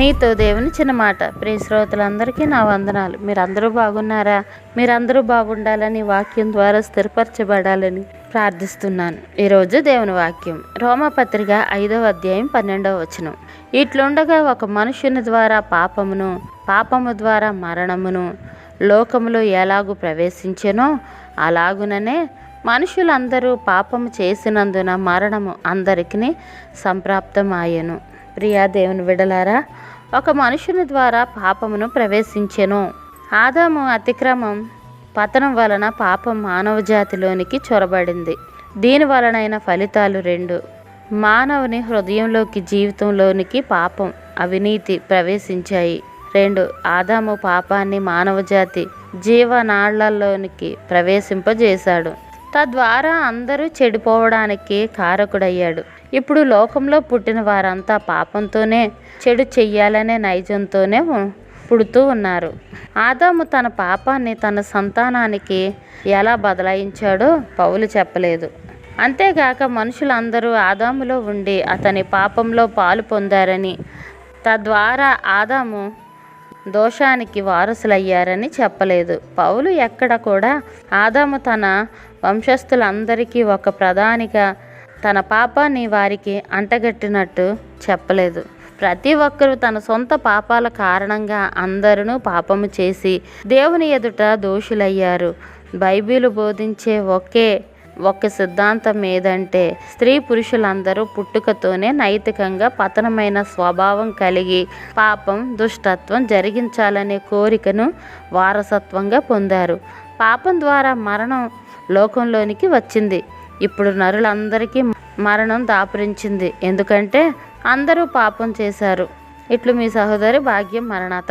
నీతో దేవుని చిన్న మాట. ప్రియ శ్రోతలందరికీ నా వందనాలు. మీరందరూ బాగున్నారా? మీరందరూ బాగుండాలని వాక్యం ద్వారా స్థిరపరచబడాలని ప్రార్థిస్తున్నాను. ఈరోజు దేవుని వాక్యం. రోమపత్రిక ఐదవ అధ్యాయం పన్నెండవ వచనం. ఇట్లుండగా ఒక మనుషుని ద్వారా పాపమును పాపము ద్వారా మరణమును లోకములో ఎలాగూ ప్రవేశించెనో అలాగుననే మనుషులందరూ పాపము చేసినందున మరణము అందరికీ సంప్రాప్తమాయను. ప్రియా దేవుని విడలారా ఒక మనుషుని ద్వారా పాపమును ప్రవేశించెను. ఆదాము అతిక్రమం పతనం వలన పాపం మానవ జాతిలోనికి చొరబడింది. దీని వలనైన ఫలితాలు రెండు. మానవుని హృదయంలోకి జీవితంలోనికి పాపం అవినీతి ప్రవేశించాయి. రెండు. ఆదాము పాపాన్ని మానవజాతి జీవనాళ్ళలోనికి ప్రవేశింపజేశాడు. తద్వారా అందరూ చెడిపోవడానికి కారకుడయ్యాడు. ఇప్పుడు లోకంలో పుట్టిన వారంతా పాపంతోనే చెడు చెయ్యాలనే నైజంతోనే పుడుతూ ఉన్నారు. ఆదాము తన పాపాన్ని తన సంతానానికి ఎలా బదలాయించాడో పౌలు చెప్పలేదు. అంతేగాక మనుషులందరూ ఆదాములో ఉండి అతని పాపంలో పాలు పొందారని తద్వారా ఆదాము దోషానికి వారసులయ్యారని చెప్పలేదు. పౌలు ఎక్కడ కూడా ఆదాము తన వంశస్థులందరికీ ఒక ప్రధానిగా తన పాపాన్ని వారికి అంటగట్టినట్టు చెప్పలేదు. ప్రతి ఒక్కరూ తన సొంత పాపాల కారణంగా అందరూ పాపము చేసి దేవుని ఎదుట దోషులయ్యారు. బైబిల్ బోధించే ఒకే ఒక సిద్ధాంతం ఏదంటే స్త్రీ పురుషులందరూ పుట్టుకతోనే నైతికంగా పతనమైన స్వభావం కలిగి పాపం దుష్టత్వం జరిగించాలనే కోరికను వారసత్వంగా పొందారు. పాపం ద్వారా మరణం లోకంలోనికి వచ్చింది. ఇప్పుడు నరులందరికీ మరణం దాపురించింది. ఎందుకంటే అందరూ పాపం చేశారు. ఇట్లు మీ సహోదరి భాగ్యం మరణాత